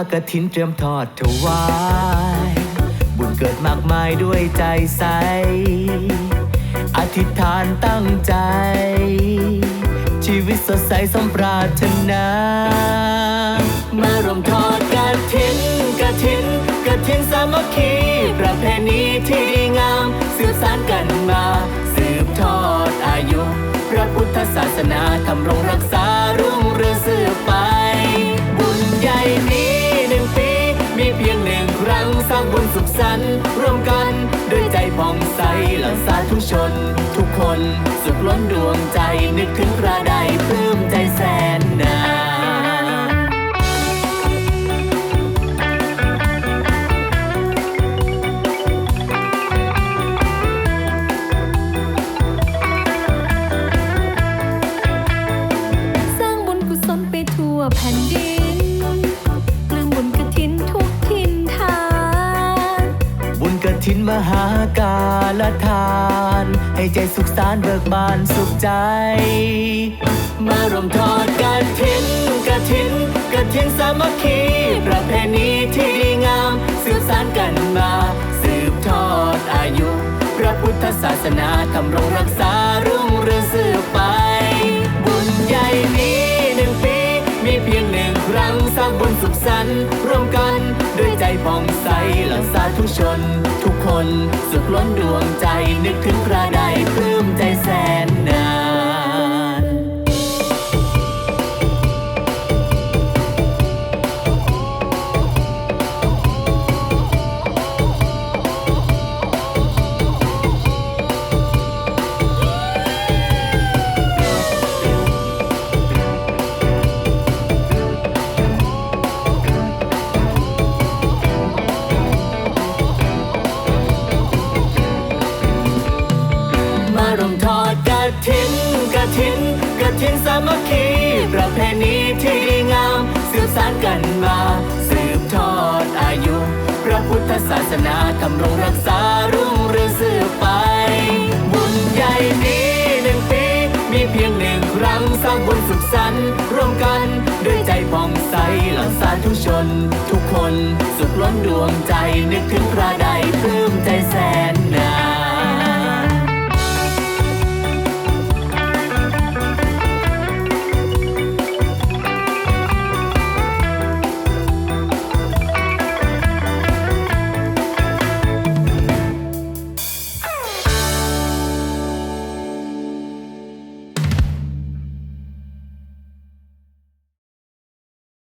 ากระถินเตรียมทอดถวาย บุญเกิดมากมายด้วยใจใส อธิษฐานตั้งใจ ชีวิตสดใสสมปรารถนา มารวมทอดกระถินกระถินกระถินสามัคคีประเพณีที่ดีงาม สืบสานกันมา สืบทอดอายุ พระพุทธศาสนาทำรง ผ่องใสหลังสาธุชน ทุกคนสุขล้นดวงใจนึกถึงกระไดเพื่อ มหากาลทาน ให้ใจสุขสารเบิกบานสุขใจ มารวมทอดกระถินกระถินกระถินสามัคคี ประเพณีที่ดีงาม สืบสานกันมา สืบทอดอายุ พระพุทธศาสนาทำรงรักษารุ่งเรืองสืบไป บุญใหญ่นี้หนึ่งปี มีเพียงหนึ่งครั้งสร้างบุญสุขสันต์ร่วมกันด้วยใจผ่องใสหลังสาธุชน นสุขล้นดวงใจนึกถึงกระไดปลื้มใจแสนานมารวมทอดกระถินกระถินกระถินสามัคคี ประเพณีที่ดีงามสืบสานกันมา สืบทอดอายุ พระพุทธศาสนาทำรงรักษารุ่งเรืองสืบไป บุญใหญ่นี้หนึ่งปี มีเพียงหนึ่งครั้งสร้างบุญสุขสันต์ร่วมกันด้วยใจผ่องใสหลังสาธุชน ทุกคนสุขล้นดวงใจนึกถึงพระ